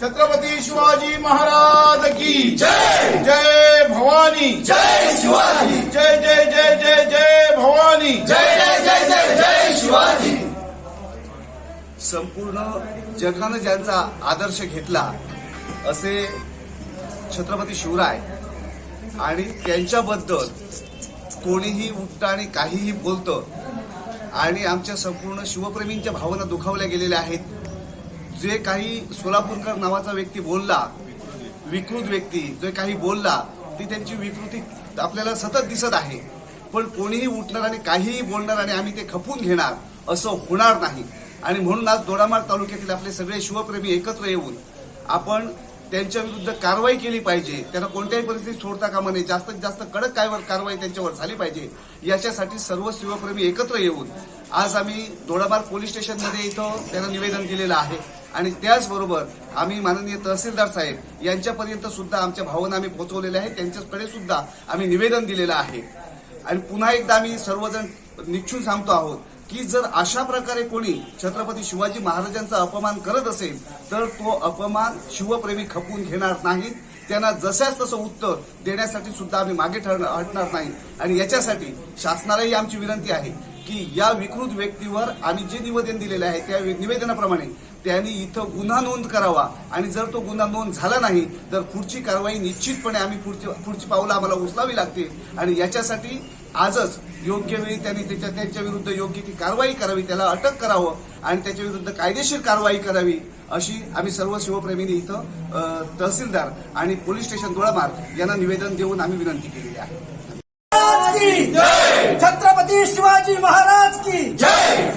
छत्रपती शिवाजी महाराज की जय! जय भवानी! जय शिवाजी! जय जय जय जय जय भवानी! जय जय जय जय जय शिवाजी! संपूर्ण जगानं ज्यांचा आदर्श घेतला असे छत्रपती शिवराय आणि त्यांच्याबद्दल कोणीही उठतं आणि काहीही बोलतं आणि आमच्या संपूर्ण शिवप्रेमींच्या भावना दुखावल्या गेलेल्या आहेत. जे काही सोलापूरकर नावाचा व्यक्ती बोलला विकृत व्यक्ती जे काही बोलला ती त्यांची विकृती आपल्याला सतत दिसत आहे. पण कोणीही उठणार आणि काहीही बोलणार आणि आम्ही ते खपून घेणार असं होणार नाही. आणि म्हणून आज दोडामार तालुक्यातील आपले सगळे शिवप्रेमी एकत्र येऊन आपण त्यांच्या विरुद्ध कारवाई केली पाहिजे. त्यांना कोणत्याही परिस्थितीत सोडता कामा नये. जास्तीत जास्त कडक काय कारवाई त्यांच्यावर झाली पाहिजे याच्यासाठी सर्व शिवप्रेमी एकत्र येऊन आज आम्ही दोडाबार पोलीस स्टेशनमध्ये इथं त्यांना निवेदन दिलेलं आहे. आणि त्याचबरोबर आम्ही माननीय तहसीलदार साहेब यांच्यापर्यंत सुद्धा आमच्या भावना आम्ही पोहोचवलेल्या आहेत. त्यांच्याकडे सुद्धा आम्ही निवेदन दिलेलं आहे. आणि पुन्हा एकदा आम्ही सर्वजण निश्चून सांगतो आहोत की जर अशा प्रकारे कोणी छत्रपती शिवाजी महाराजांचा अपमान करत असेल तर तो अपमान शिवप्रेमी खपवून घेणार नाहीत त्यांना जशाच तसं उत्तर देण्यासाठी सुद्धा आम्ही मागे ठरणार हटणार नाही. आणि याच्यासाठी शासनालाही आमची विनंती आहे की या विकृत व्यक्तीवर आम्ही जे निवेदन दिलेले आहे त्या निवेदनाप्रमाणे त्यांनी इथं गुन्हा नोंद करावा. आणि जर तो गुन्हा नोंद झाला नाही तर पुढची कारवाई निश्चितपणे आम्ही पुढची पुढची पावलं आम्हाला उचलावी लागतील. आणि याच्यासाठी आजच योग्य वेळी त्यांनी त्याच्या त्यांच्या विरुद्ध योग्य ती कारवाई करावी त्याला अटक करावं आणि त्याच्या विरुद्ध कायदेशीर कारवाई करावी अशी आम्ही सर्व शिवप्रेमींनी इथं तहसीलदार आणि पोलीस स्टेशन दोळामार यांना निवेदन देऊन आम्ही विनंती केलेली आहे. महाराज की जय छत्रपती शिवाजी महाराज की जय!